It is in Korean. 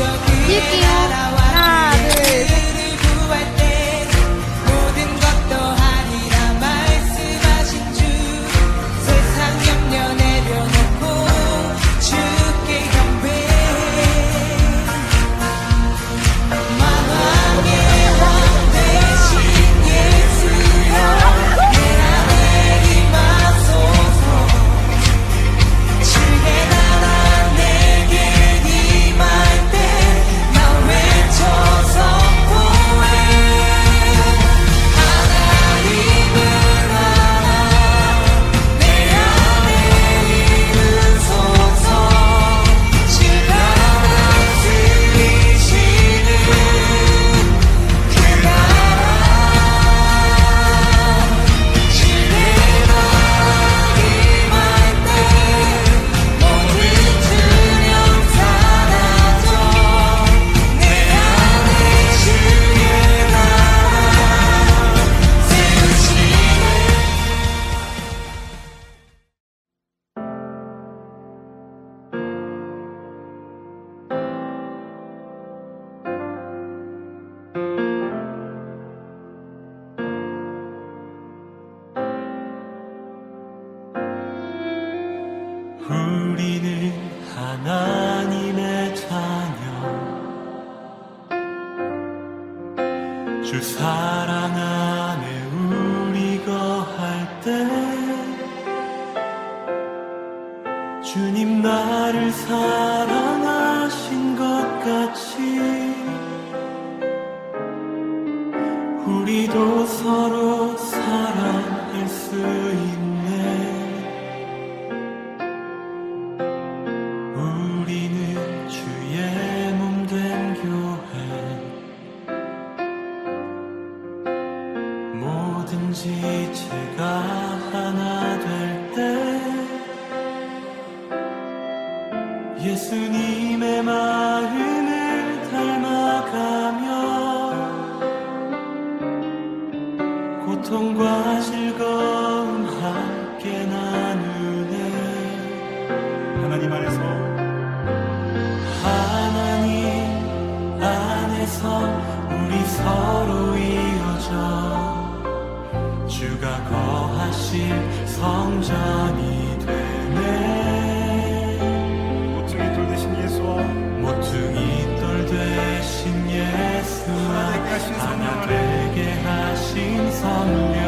You 우리는 하나님의 자녀 주 사랑 안에 우리가 할 때 주님 나를 사랑하신 것 같이 우리도 서로 사랑할 수 있는 제가 하나 될 때 예수님의 마음을 닮아가며 고통과 즐거움 함께 나누네. 하나님 안에서. 하나님 안에서 우리 서로 이어져 주가 거하실 성전이 되네. 모퉁이 돌 대신 예수와 모퉁이 돌 되신 예수와 하나 되게 하신 성령